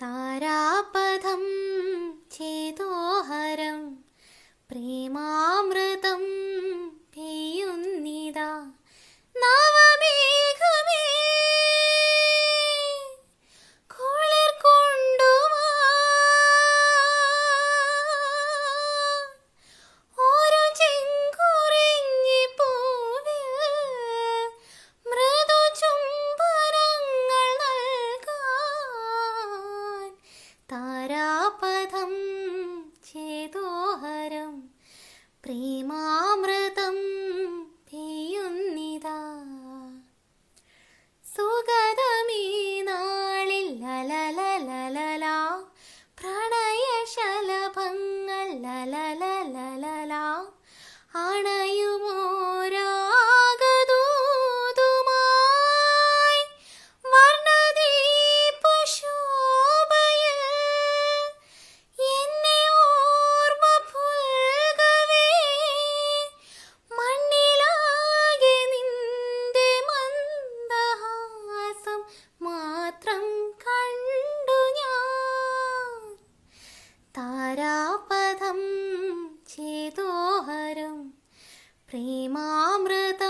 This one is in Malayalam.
താരാപഥം ചേതോഹരം പ്രേമാമൃതം താരാപഥം ചേതോഹരം പ്രേമാമൃതം പെയ്യുന്നിതാ. സുഗതമീ നാളിൽ ലലലലലാ പ്രണയശലഭങ്ങൾ ലലലലലല താരാപഥം ചേതോഹരം പ്രേമാമൃതം